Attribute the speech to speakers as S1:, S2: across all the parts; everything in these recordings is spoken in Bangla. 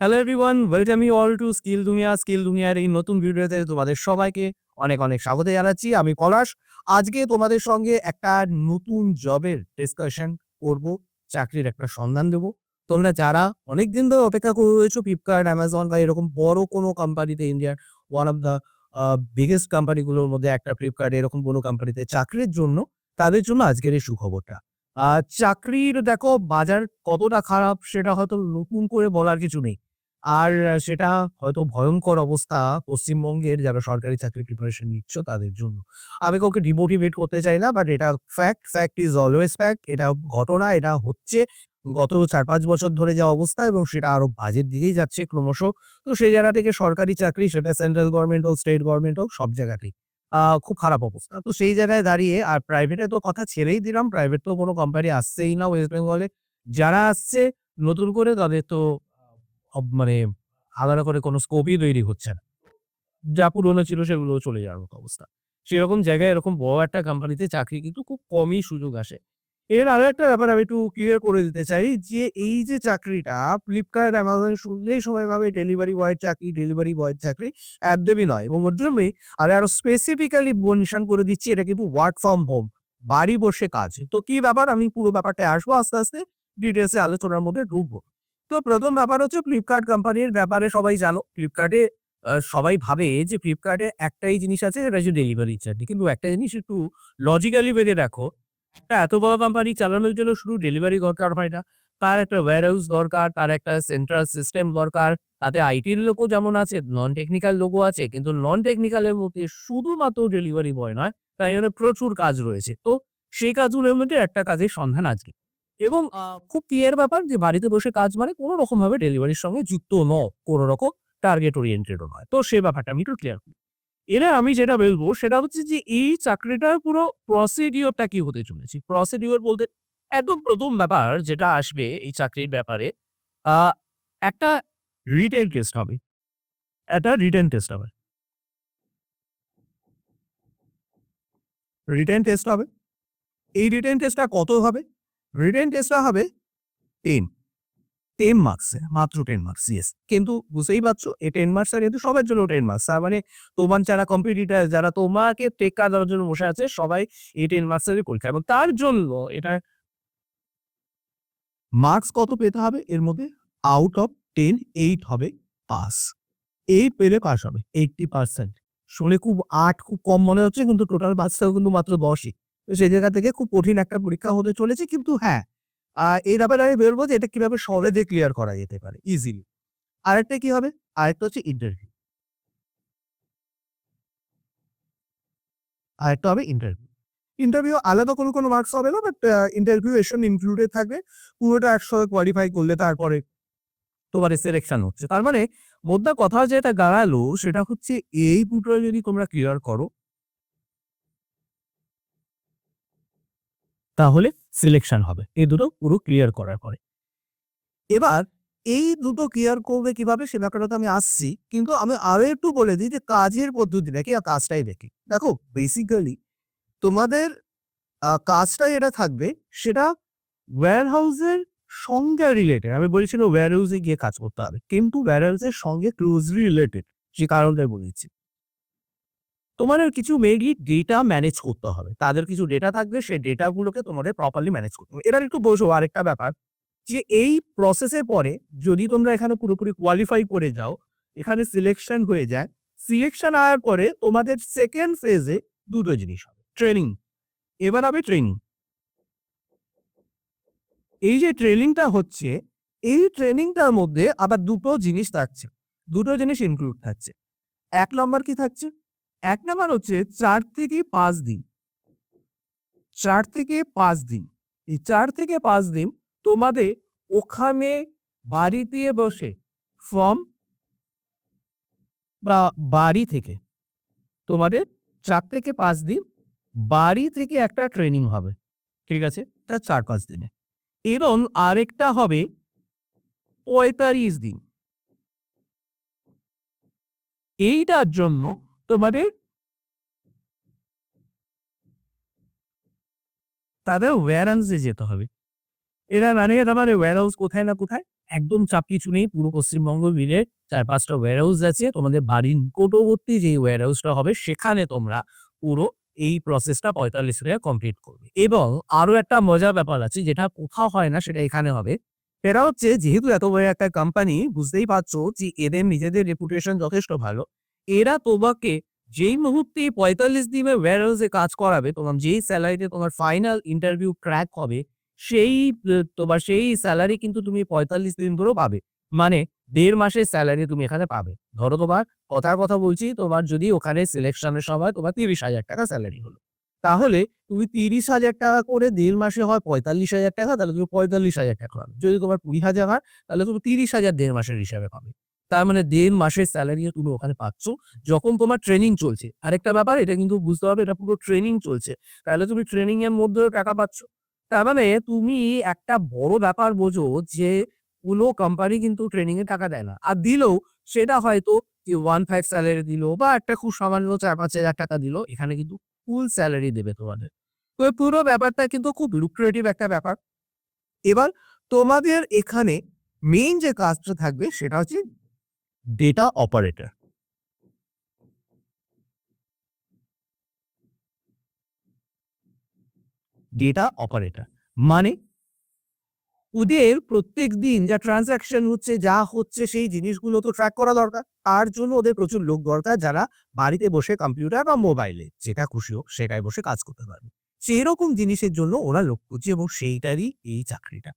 S1: Hello everyone welcome you all to skill Duniya skill দুনিয়ার এই নতুন ভিডিওতে তোমাদের সবাইকে অনেক অনেক স্বাগত জানাচ্ছি। আমি পলাশ। আজকে তোমাদের সঙ্গে একটা নতুন জবের ডিসকাশন করব। চাকরির একটা সন্ধান দেব। তোমরা যারা অনেক দিন ধরে অপেক্ষা করে রয়েছো ফ্লিপকার্ট অ্যামাজন বা এরকম বড় কোনো কোম্পানিতে ইন্ডিয়ার ওয়ান অফ দ্য বিগেস্ট কোম্পানিগুলোর মধ্যে একটা ফ্লিপকার্ট এরকম কোনো কোম্পানিতে চাকরির জন্য তাদের জন্য আজকের এই সুখবরটা। চাকরির দেখো, বাজার কতটা খারাপ সেটা হয়তো নতুন করে বলার কিছু নেই। আর সেটা হয়তো ভয়ঙ্কর অবস্থা পশ্চিমবঙ্গের যারা সরকারি চাকরি প্রিপারেশন নিচ্ছ তাদের জন্য। আমি কাউকে ডিমোটিভেট করতে চাই না বাট এটা fact fact is always fact এটা ঘটনা, এটা হচ্ছে গত চার পাঁচ বছর ধরে যা অবস্থা এবং সেটা আরও বাজের দিকেই যাচ্ছে ক্রমশ। তো সেই জায়গা থেকে সরকারি চাকরি, সেটা সেন্ট্রাল গভর্নমেন্ট হোক স্টেট গভর্নমেন্ট হোক, সব জায়গাতেই খুব খারাপ অবস্থা। তো সেই জায়গায় দাঁড়িয়ে, আর প্রাইভেটে তো কথা ছেড়েই দিলাম প্রাইভেট তো কোনো কোম্পানি আসছেই না ওয়েস্ট বেঙ্গলে যারা আসছে, নতুন করে তাদের তো মানে আলাদা করে কোনো স্কোপই তৈরি হচ্ছে না। যা পুরনো ছিল সেগুলো চলে যাওয়ার মতো অবস্থা। সেরকম জায়গায় এরকম বড় একটা কোম্পানিতে চাকরি কিন্তু খুব কমই সুযোগ আসে। এর আরও একটা ব্যাপার আমি একটু ক্লিয়ার করে দিতে চাই যে, এই যে চাকরিটা ফ্লিপকার্ট অ্যামাজন শুনলেই সবাই ভাবে ডেলিভারি বয়ের চাকরি ডেলিভারি বয়ের চাকরি। একদমই নয়। এবং ওর জন্যই আমি আরও স্পেসিফিক্যালি মেনশন করে দিচ্ছি, এটা কিন্তু ওয়ার্ক ফ্রম হোম বাড়ি বসে কাজ। তো কি ব্যাপার? আমি পুরো ব্যাপারটা আসব, আস্তে আস্তে ডিটেলসে আলোচনার মধ্যে ঢুকবো। তো প্রথম ব্যাপার হচ্ছে ফ্লিপকার্ট কোম্পানির ব্যাপারে সবাই জানো। ফ্লিপকার্টে সবাই ভাবে যে ফ্লিপকার্টে একটাই জিনিস আছে, সেটা হচ্ছে ডেলিভারি চার্জ কিন্তু একটা জিনিস একটু লজিক্যালি বেঁধে একটা এত বড় কোম্পানি চালানোর জন্য শুধু ডেলিভারি দরকার হয় না। তার একটা ওয়্যার হাউস দরকার, তার একটা সেন্ট্রাল সিস্টেম দরকার, তাতে আইটির লোকও যেমন আছে নন টেকনিক্যাল লোকও আছে, কিন্তু নন টেকনিক্যালের মধ্যে শুধুমাত্র ডেলিভারি বয় নয়, তাই জন্য প্রচুর কাজ রয়েছে। তো সেই কাজগুলোর মধ্যে একটা কাজের সন্ধান আজকে। এবং খুব ক্লিয়ার ব্যাপার যে বাড়িতে বসে কাজ মানে কোনো রকম ভাবে ডেলিভারির সঙ্গে যুক্ত ন কোনো রকম টার্গেট ওরিয়েন্টেডও নয়। তো সে ব্যাপারটা আমি একটু ক্লিয়ার করি। এরা আমি যেটা বলব সেটা হচ্ছে যে এই চাকরিটার পুরো প্রসিডিওরটা কি হতে চলেছে? প্রসিডিওর বলতে একদম প্রথম ব্যাপার যেটা আসবে এই চাকরির ব্যাপারে একটা রিটেন টেস্ট হবে। একটা রিটেন টেস্ট হবে। রিটেন টেস্ট হবে। এই রিটেন টেস্টটা কত হবে? রিটেন টেস্টটা হবে টেন টেন মার্কস মাত্র টেন মার্কস ইয়েস কিন্তু বুঝতেই পারছ এই টেন মার্কস কিন্তু সবার জন্য টেন মার্কস তার মানে তোমার যারা কম্পিটিটার যারা তোমাকে টেক্কা দেওয়ার জন্য বসে আছে, সবাই এই টেন মার্কসেরই পরীক্ষা। এবং তার জন্য এটা মার্কস কত পেতে হবে? এর মধ্যে আউট অফ টেন এইট হবে পাস এইট পেলে পাস হবে এইটটি পার্সেন্ট শুনে খুব আট, খুব কম মনে হচ্ছে, কিন্তু টোটাল পাসটাও কিন্তু মাত্র দশই। তো সেই জায়গা থেকে খুব কঠিন একটা পরীক্ষা হতে চলেছে। কিন্তু হ্যাঁ এই ব্যাপারে আমি বলব যে এটা কীভাবে সহজে ক্লিয়ার করা যেতে পারে ইজিলি আরেকটা কি হবে? আরেকটা হচ্ছে ইন্টারভিউ আরেকটা হবে ইন্টারভিউ ইন্টারভিউ আলাদা কোনো কোনো মার্কস হবে না বাট ইন্টারভিউ এসন ইনক্লুডেড থাকবে। পুরোটা একসাথে কোয়ালিফাই করলে তারপরে তোমার সিলেকশন হচ্ছে। তার মানে মোদ্দা কথা যেটা দাঁড়াল সেটা হচ্ছে এই দুটো যদি তোমরা ক্লিয়ার করো তাহলে সিলেকশন হবে। এই দুটো পুরো ক্লিয়ার করার পরে। এবার এই দুটো ক্লিয়ার করবে কীভাবে সে ব্যাপারটা তো আমি আসছি। কিন্তু আমি আরও একটু বলে দিই যে কাজের পদ্ধতি দেখি আর কাজটাই দেখি। দেখো বেসিক্যালি তোমাদের আহ, কাজটা যেটা থাকবে সেটা ওয়্যার হাউসের সঙ্গে রিলেটেড আমি বলেছিলাম ওয়্যার হাউসে গিয়ে কাজ করতে হবে। কিন্তু ওয়্যার হাউসের সঙ্গে ক্লোজলি রিলেটেড যে কারণটা বলেছি তোমাদের কিছু মেইনলি ডেটা ম্যানেজ করতে হবে। তাদের কিছু ডেটা থাকবে, সেই ডেটাগুলোকে তোমাদের প্রপারলি ম্যানেজ করতে হবে। এবার একটু বোঝো আরেকটা ব্যাপার, যে এই প্রসেসের পরে যদি তোমরা এখানে পুরোপুরি কোয়ালিফাই করে যাও, এখানে সিলেকশন হয়ে যায় সিলেকশন আসার পরে তোমাদের সেকেন্ড ফেজে দুটো জিনিস হবে ট্রেনিং এবার হবে ট্রেনিং এই যে ট্রেনিংটা হচ্ছে, এই ট্রেনিংটার মধ্যে আবার দুটো জিনিস থাকছে, দুটো জিনিস ইনক্লুড থাকছে। এক নম্বর কি থাকছে? এক নাম্বার হচ্ছে চার থেকে পাঁচ দিন। চার থেকে পাঁচ দিন। এই চার থেকে পাঁচ দিন তোমাদের ওখানে বাড়িতে বসে ফর্ম বা বাড়ি থেকে তোমাদের চার থেকে পাঁচ দিন বাড়ি থেকে একটা ট্রেনিং হবে, ঠিক আছে? তা চার পাঁচ দিনে। এবং আরেকটা হবে পঁয়তাল্লিশ দিন। এইটার জন্য তোমাদের তাদের ওয়্যারহাউসে যেতে হবে। এরা মানে তোমার ওয়্যারহাউস কোথায় না কোথায়, একদম চাপ কিছু নেই, পুরো পশ্চিমবঙ্গ মিলে চার পাঁচটা ওয়্যারহাউস আছে, তোমাদের বাড়ির নিকটবর্তী যে ওয়্যারহাউসটা হবে, সেখানে তোমরা পুরো এই প্রসেসটা পঁয়তাল্লিশ দিনে কমপ্লিট করবে। এবং আরও একটা মজার ব্যাপার আছে, যেটা কোথাও হয় না, সেটা এখানে হবে। সেটা হচ্ছে, যেহেতু এত বড় একটা কোম্পানি বুঝতেই পারছ যে এদের নিজেদের রেপুটেশন যথেষ্ট ভালো। এরা তোমাকে যেই মুহূর্তে পঁয়তাল্লিশ দিনের ওয়্যারহাউসে কাজ করাবে, তোমার যেই স্যালারিতে তোমার ফাইনাল ইন্টারভিউ ক্র্যাক হবে, সেই তোমার সেই স্যালারি কিন্তু তুমি পঁয়তাল্লিশ দিন ধরেও পাবে। মানে দেড় মাসের স্যালারি তুমি এখানে পাবে। ধরো তোমার কথার কথা বলছি, তোমার যদি ওখানে সিলেকশনের সময় তোমার তিরিশ হাজার টাকা স্যালারি হলো। তাহলে তুমি তিরিশ হাজার টাকা করে দেড় মাসে হয় পঁয়তাল্লিশ হাজার টাকা, তাহলে তুমি পঁয়তাল্লিশ হাজার টাকা পাবে। যদি তোমার কুড়ি হাজার হয়, তাহলে তুমি তিরিশ হাজার দেড় মাসের হিসাবে পাবে। তার মানে দেড় মাসের স্যালারি তুমি ওখানে পাচ্ছ। যখন তোমার ট্রেনিং চলছে, আরেকটা ব্যাপার, এটা কিন্তু বুঝতে হবে, এটা পুরো ট্রেনিং চলছে। তাহলে তুমি ট্রেনিং এর মধ্যেও টাকা পাচ্ছ। তার মানে তুমি একটা বড় ব্যাপার বোঝো যে, কোনো কোম্পানি কিন্তু ট্রেনিং এ টাকা দেয় না। আর দিলেও সেটা হয়তো ওয়ান ফাইভ স্যালারি দিল বা একটা খুব সামান্য চার পাঁচ হাজার টাকা দিল, এখানে কিন্তু ফুল স্যালারি দেবে তোমাদের। তো পুরো ব্যাপারটা কিন্তু খুব লুক্রেটিভ একটা ব্যাপার। এবার তোমাদের এখানে মেইন যে কাজটা থাকবে সেটা হচ্ছে ডেটা অপারেটর ডেটা অপারেটর মানে ওদের প্রত্যেক দিন যা ট্রানজাকশন হচ্ছে, যা হচ্ছে, সেই জিনিসগুলো তো ট্র্যাক করা দরকার। তার জন্য ওদের প্রচুর লোক দরকার যারা বাড়িতে বসে কম্পিউটার বা মোবাইলে যেটা খুশি হোক সেটাই বসে কাজ করতে পারবে। সেই রকম জিনিসের জন্য ওরা লোক খুঁজছে এবং সেইটারই এই চাকরিটা।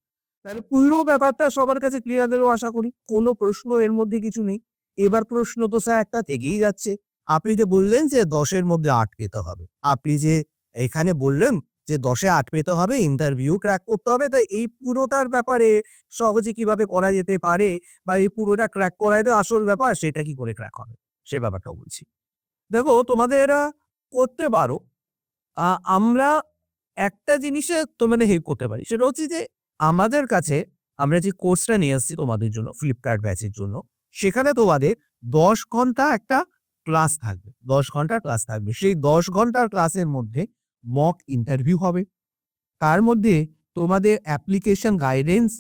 S1: তাহলে পুরো ব্যাপারটা সবার কাছে ক্লিয়ার দেবো আশা করি। কোনো প্রশ্ন এর মধ্যে কিছু নেই। এবার প্রশ্ন তো স্যার একটা থেকেই যাচ্ছে। আপনি যে বললেন যে দশের মধ্যে আট পেতে হবে, আপনি যে এখানে বললেন যে দশে আট পেতে হবে ইন্টারভিউ ক্র্যাক করতে হবে, তাই এই পুরোটার ব্যাপারে সহজে কীভাবে করা যেতে পারে বা এই পুরোটা ক্র্যাক করাই তো আসল ব্যাপার, সেটা কি করে ক্র্যাক হবে? সে ব্যাপারটাও বলছি। দেখো, তোমাদের এরা করতে পারো। আমরা একটা জিনিসে তোমাদের হেল্প করতে পারি, সেটা হচ্ছে যে আমাদের কাছে আমরা যে কোর্সটা নিয়ে আসছি তোমাদের জন্য ফ্লিপকার্ট ব্যাচের জন্য, সেখানে তোমাদের দশ ঘণ্টা একটা ক্লাস থাকবে। দশ ঘণ্টার ক্লাস থাকবে। সেই দশ ঘণ্টার ক্লাসের মধ্যে মক ইন্টারভিউ হবে। তার মধ্যে তোমাদের অ্যাপ্লিকেশন গাইডেন্স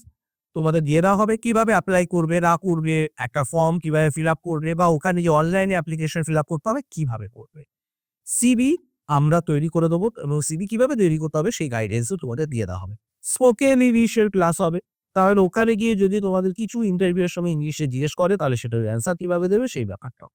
S1: তোমাদের দিয়ে দেওয়া হবে, কীভাবে অ্যাপ্লাই করবে, না করবে, একটা ফর্ম কীভাবে ফিল আপ করবে বা ওখানে যে অনলাইনে অ্যাপ্লিকেশন ফিল আপ করতে হবে, কীভাবে করবে। সিবি আমরা তৈরি করে দেবো এবং সিবি কীভাবে তৈরি করতে হবে, সেই গাইডেন্সও তোমাদের দিয়ে দেওয়া হবে। স্পোকেন ইংলিশের ক্লাস হবে। তাহলে ওখানে গিয়ে যদি তোমাদের কিছু ইন্টারভিউ এর সময় ইংলিশে জিজ্ঞেস করে, তাহলে সেটার অ্যান্সার কীভাবে দেবে সেই ব্যাপারটাও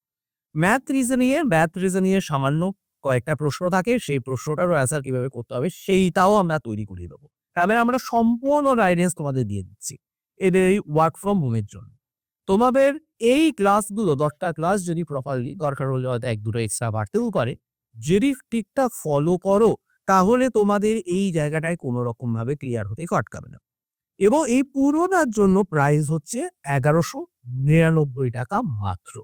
S1: ম্যাথ রিজনিং এর ম্যাথ রিজনিং এর সামান্য কয়েকটা প্রশ্ন থাকে, সেই প্রশ্নটারও অ্যান্সার কীভাবে করতে হবে, সেইটাও আমরা তৈরি করে দেবো। তাহলে আমরা সম্পূর্ণ গাইডেন্স তোমাদের দিয়ে দিচ্ছি এদের এই ওয়ার্ক ফ্রম হোমের জন্য। তোমাদের এই ক্লাসগুলো দশটা ক্লাস যদি প্রপারলি দরকার হলে হয়তো এক দুটো এক্সট্রা বাড়তেও পারে। যদি ঠিকঠাক ফলো করো তাহলে তোমাদের এই জায়গাটায় কোনো রকম ভাবে ক্লিয়ার হতে আটকাবে না। এবং এই পুরোটার জন্য প্রাইস হচ্ছে এগারোশো নিরানব্বই টাকা মাত্র।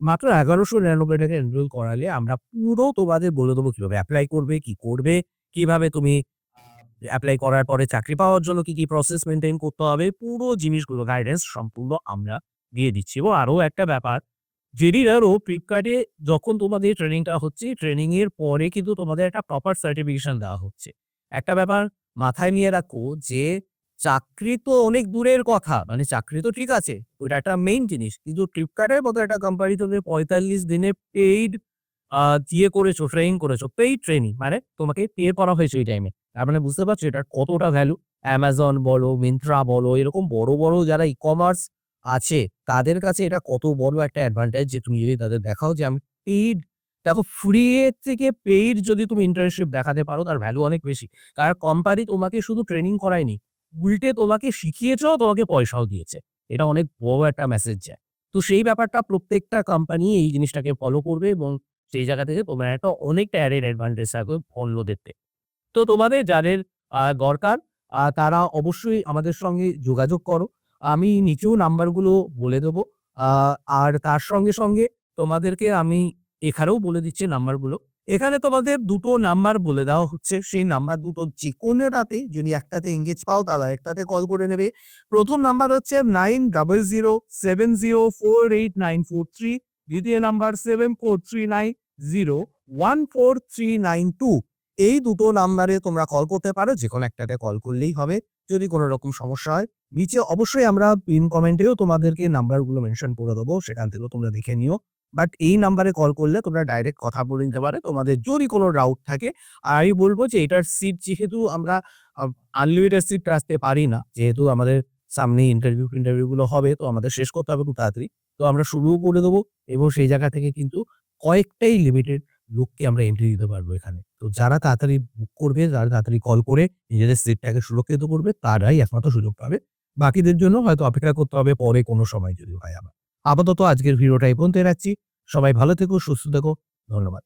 S1: মাত্র এগারোশো নিরানব্বই টাকা এনরোল করালে আমরা পুরো তোমাদের বলে দেবো কীভাবে অ্যাপ্লাই করবে, কি করবে, কীভাবে তুমি অ্যাপ্লাই করার পরে চাকরি পাওয়ার জন্য কি কি প্রসেস মেনটেন করতে হবে, পুরো জিনিসগুলো গাইডেন্স সম্পূর্ণ আমরা দিয়ে দিচ্ছি। এবং আরও একটা ব্যাপার জেডিরারও ফ্লিপকার্টে যখন তোমাদের ট্রেনিংটা হচ্ছে ট্রেনিং এর পরে কিন্তু তোমাদের একটা প্রপার সার্টিফিকেশন দেওয়া হচ্ছে। একটা ব্যাপার মাথায় নিয়ে রাখো যে চাকরি তো অনেক দূরের কথা মানে চাকরি তো ঠিক আছে ওটা একটা মেইন জিনিস, কিন্তু ফ্লিপকার্টের মতো একটা কোম্পানি তোদের পঁয়তাল্লিশ দিনে পেইড দিয়ে করেছ ট্রেনিং করেছ পেইড ট্রেনিং মানে তোমাকে পে করা হয়েছে ওই টাইমে তার মানে বুঝতে পারছ এটার কতটা ভ্যালু অ্যামাজন বলো মিন্ত্রা বলো, এরকম বড় বড় যারা ই কমার্স আছে। তাদের কাছে এটা কত বড় একটা অ্যাডভান্টেজ যে তুমি যদি তাদের দেখাও যে আমি পেইড দেখো ফ্রি এর থেকে পেইড যদি তুমি ইন্টার্নশিপ দেখাতে পারো তার ভ্যালু অনেক বেশি। কারণ কোম্পানি তোমাকে শুধু ট্রেনিং করায়নি, উল্টে তোমাকে শিখিয়েছো তোমাকে পয়সাও দিয়েছে। এটা অনেক বড় একটা মেসেজ যায়। তো সেই ব্যাপারটা প্রত্যেকটা কোম্পানি এই জিনিসটাকে ফলো করবে এবং সেই জায়গা থেকে তোমার একটা অনেকটা অ্যাডেড অ্যাডভান্টেজ থাকবে অন্যদের থেকে। তো তোমাদের যাদের দরকার তারা অবশ্যই আমাদের সঙ্গে যোগাযোগ করো। আমি নিচেও নাম্বারগুলো বলে দেবো। আর তার সঙ্গে সঙ্গে তোমাদেরকে আমি এখানেও বলে দিচ্ছি নাম্বারগুলো এখানে তোমাদের দুটো নাম্বার বলে দেওয়া হচ্ছে। সেই নাম্বার দুটো যে কোনোটাতে যদি একটাতে এঙ্গেজ পাও তাহলে একটাতে কল করে নেবে। প্রথম নাম্বার হচ্ছে nine double zero seven zero four eight nine four three দ্বিতীয় number seven four three nine zero one four three nine two এই দুটো নাম্বারে তোমরা কল করতে পারো। যে কোনো একটাতে কল করলেই হবে। যদি কোনো রকম সমস্যা হয় নিচে অবশ্যই আমরা পিন কমেন্টেও তোমাদেরকে নাম্বারগুলো মেনশন করে দেবো, সেখান থেকেও তোমরা দেখে নিও। বাট এই নাম্বারে কল করলে তোমরা ডাইরেক্ট কথা বলে নিতে পারে, তোমাদের যদি কোনো ডাউট থাকে। আর আমি বলব যে এটার সিট যেহেতু আমরা আনলিমিটেড সিট রাখতে পারি না, যেহেতু আমাদের সামনে ইন্টারভিউ ইন্টারভিউ গুলো হবে, তো আমাদের শেষ করতে হবে খুব তাড়াতাড়ি। তো আমরা শুরুও করে দেবো, এবং সেই জায়গা থেকে কিন্তু কয়েকটাই লিমিটেড লোককে আমরা এন্ট্রি দিতে পারব এখানে। তো যারা তাড়াতাড়ি বুক করবে, যারা তাড়াতাড়ি কল করে, নিজেদের সিটটাকে সুরক্ষিত করবে, তারাই একমাত্র সুযোগ পাবে। বাকিদের জন্য হয়তো অপেক্ষা করতে হবে পরে কোনো সময় যদি হয় আবার। আপাতত আজকের ভিডিওটা এই পর্যন্ত রাখছি। সবাই ভালো থেকো, সুস্থ থেকো। ধন্যবাদ।